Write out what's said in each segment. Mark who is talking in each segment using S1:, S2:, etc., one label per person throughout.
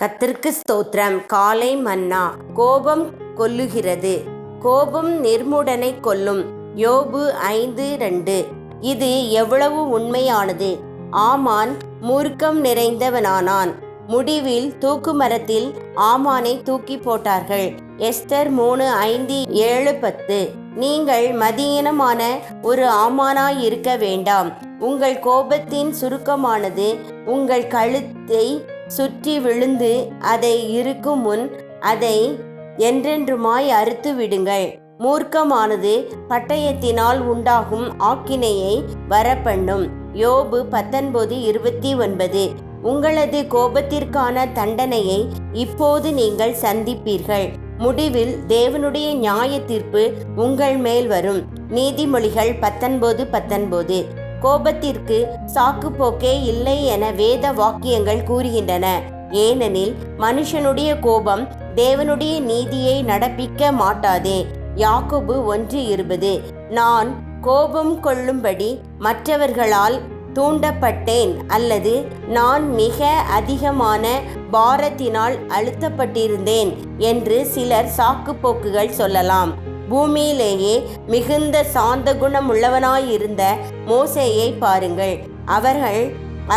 S1: கத்திற்கு ஸ்தோத்திரம். காலை மன்னா. கோபம் கொல்லுகிறது. கோபம் நிர்முடனை கொல்லும். யோபு ஐந்து ரெண்டு. இது எவ்வளவு உண்மையானது? ஆமான் மூர்க்கம் நிறைந்தவனானான். முடிவில் தூக்கு மரத்தில் ஆமானை தூக்கி போட்டார்கள். எஸ்தர் மூணு ஐந்து ஏழு பத்து. நீங்கள் மதியீனமான ஒரு ஆமானாய் இருக்க வேண்டாம். உங்கள் கோபத்தின் சுருக்கமானது உங்கள் கழுத்தை சுற்றி விழுந்து அதை இருக்கும் முன் அதை என்றென்றுமாய் அறுத்து விடுங்கள். மூர்க்கமானது பட்டயத்தினால் உண்டாகும் ஆக்கினையை வரப்பண்ணும். யோபு பத்தொன்பது இருபத்தி ஒன்பது உங்களது கோபத்திற்கான தண்டனையை இப்போது நீங்கள் சந்திப்பீர்கள். முடிவில் தேவனுடைய நியாய தீர்ப்பு உங்கள் மேல் வரும். நீதிமொழிகள் பத்தொன்பது பத்தொன்பது. கோபத்திற்கு சாக்குப்போக்கே இல்லை என வேத வாக்கியங்கள் கூறுகின்றன. ஏனெனில் மனுஷனுடைய கோபம் தேவனுடைய நீதியை நடப்பிக்க மாட்டாதே. யாக்கோபு ஒன்று இருபது நான் கோபம் கொள்ளும்படி மற்றவர்களால் தூண்டப்பட்டேன் அல்லது நான் மிக அதிகமான பாரத்தினால் அழுத்தப்பட்டிருந்தேன் என்று சிலர் சாக்குப்போக்குகள் சொல்லலாம். பூமியிலேயே மிகுந்த சாந்த குணமுள்ளவனாயிருந்த மோசேயை பாருங்கள். அவர்கள்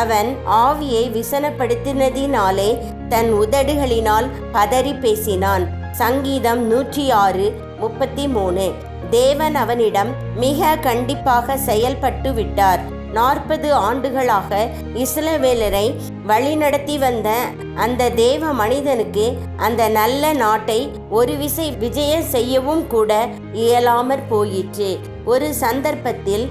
S1: அவன் ஆவியை விசனப்படுத்தினதினாலே தன் உதடுகளினால் பதறி பேசினான். சங்கீதம் நூற்றி ஆறு முப்பத்தி மூணு தேவன் அவனிடம் மிக கண்டிப்பாக செயல்பட்டு விட்டார் நாற்பது ஆண்டுகளாக இஸ்ரவேலரை வழிநடத்தி வந்த அந்த தேவ மனிதனுக்கு அந்த நல்ல நாட்டை ஒரு விசை விஜயம் செய்யவும் கூட இயலாமற் போயிற்று. ஒரு சந்தர்ப்பத்தில்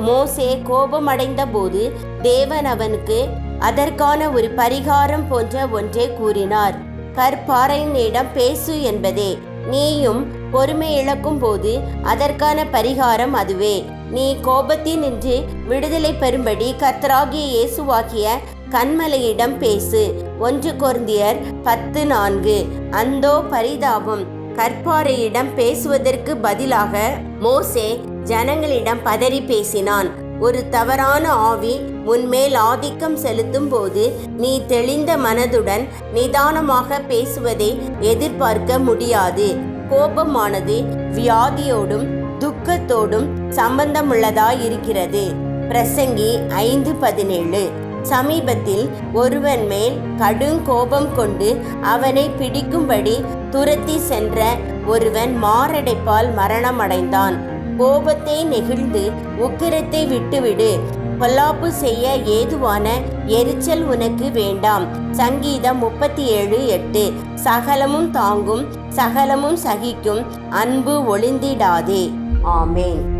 S1: மோசே கோபமடைந்த போது தேவன் அவனுக்கு அதற்கான ஒரு பரிகாரம் போன்ற ஒன்றை கூறினார். கற்பாறையினிடம் பேசு என்பதே. நீயும் பொறுமை இழக்கும் போது அதற்கான பரிகாரம் அதுவே. நீ கோபத்தினின்று விடுதலை பெறும்படி கர்த்தராகிய இயேசுவாகிய கண்மலையிடம் பேசு. ஒன்று கொர்ந்தியர் பத்து நான்கு. அந்தோ பரிதாபம். கற்பாறையிடம் பேசுவதற்கு பதிலாக மோசே ஜனங்களிடம் பதறி பேசினான். ஒரு தவறான ஆவி உன்மேல் ஆதிக்கம் செலுத்தும் போது நீ தெளிந்த மனதுடன் நிதானமாக பேசுவதை எதிர்பார்க்க முடியாது. கோபமானது வியாதியோடும் துக்கத்தோடும் சம்பந்தமுள்ளதாய் இருக்கிறது பிரசங்கி ஐந்து பதினேழு. சமீபத்தில் ஒருவன் மேல் கடும் கோபம் கொண்டு அவனை பிடிக்கும்படி துரத்தி சென்ற ஒருவன் மாரடைப்பால் மரணமடைந்தான். கோபத்தை நெகிழ்ந்து உக்கிரத்தை விட்டுவிடு. பொல்லாப்பு செய்ய ஏதுவான எரிச்சல் உனக்கு வேண்டாம். சங்கீதம் முப்பத்தி ஏழு எட்டு. சகலமும் தாங்கும் சகலமும் சகிக்கும் அன்பு ஒளிந்திடாதே. ஆமேன்